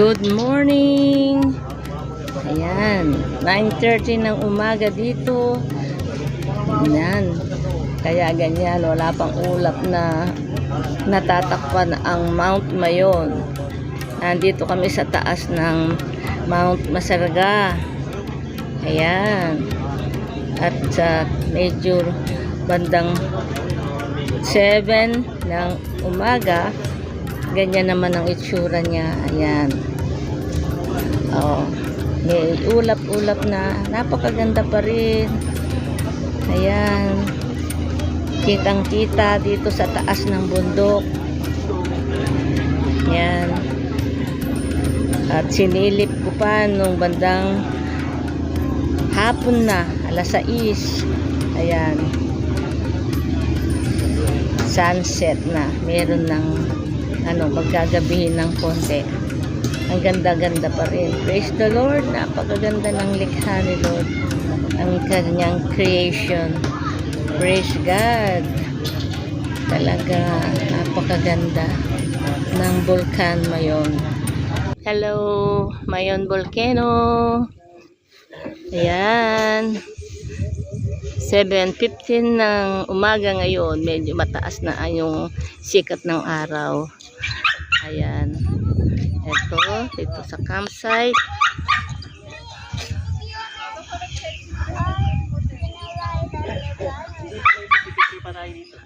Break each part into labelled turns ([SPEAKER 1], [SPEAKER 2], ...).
[SPEAKER 1] Good morning! Ayan, 9.30 ng umaga dito. Ayan, kaya ganyan, wala pang ulap na natatakpan ang Mount Mayon. Nandito kami sa taas ng Mount Masarga. Ayan. At sa medyo bandang 7 ng umaga, ganyan naman ang itsura niya. Ayan. Oh, may ulap-ulap na. Napakaganda pa rin. Ayan. Kitang-kita dito sa taas ng bundok. Ayan. At sinilip ko pa nung bandang hapon na, alas 6. Ayan. Sunset na. Meron ng ano, magkagabihin ng konti. Ang ganda-ganda pa rin. Praise the Lord. Napakaganda ng likha ni Lord. Ang kanyang creation. Praise God. Talaga napakaganda ng vulkan mayon. Hello, Mayon Volcano. Ayan. 7.15 ng umaga ngayon. Medyo mataas na yung sikat ng araw. Ayan. Ito, dito sa campsite.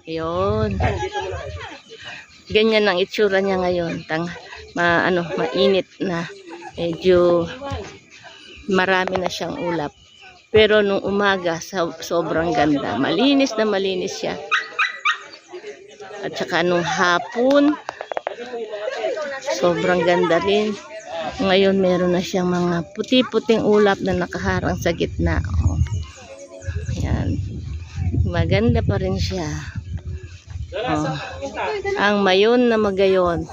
[SPEAKER 1] Ayun. Ganyan ang itsura niya ngayon. Tang, ma, ano, mainit na. Medyo marami na siyang ulap. Pero nung umaga, so, sobrang ganda. Malinis na malinis siya. At saka nung hapon, sobrang ganda rin. Ngayon meron na siyang mga puti-puting ulap na nakaharang sa gitna. Oh. Ayan. Maganda pa rin siya. Oh. Ang mayon na magayon.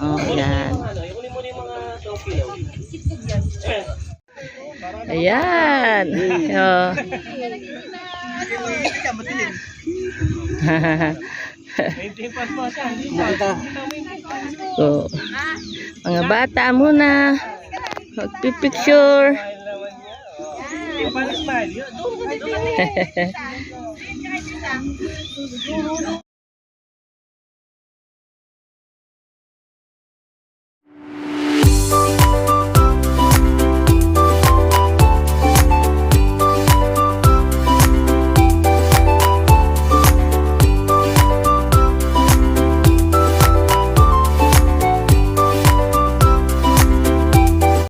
[SPEAKER 1] Oh, yan. Ayan. Oh. oh. Mga bata muna. Magpipicture.